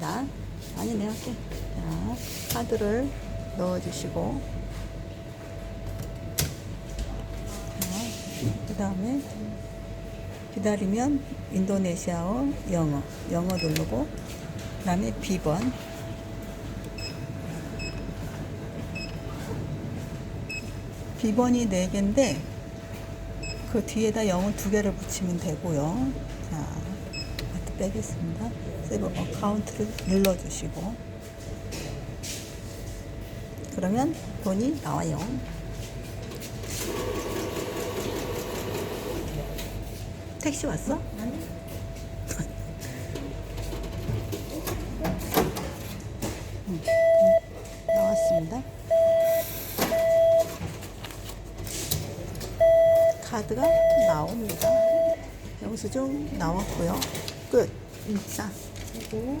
자, 아니 내가 할게. 자, 카드를 넣어주시고 자, 그 다음에 기다리면 인도네시아어 영어 영어 누르고 그 다음에 B번 B번이 4개인데 그 뒤에다 영어 두 개를 붙이면 되고요. 자, 빼겠습니다. 세이브 어카운트를 눌러주시고 그러면 돈이 나와요. 택시 왔어? 응, 응, 나왔습니다. 카드가 나옵니다. 영수증 나왔고요. 끝. 자, 그리고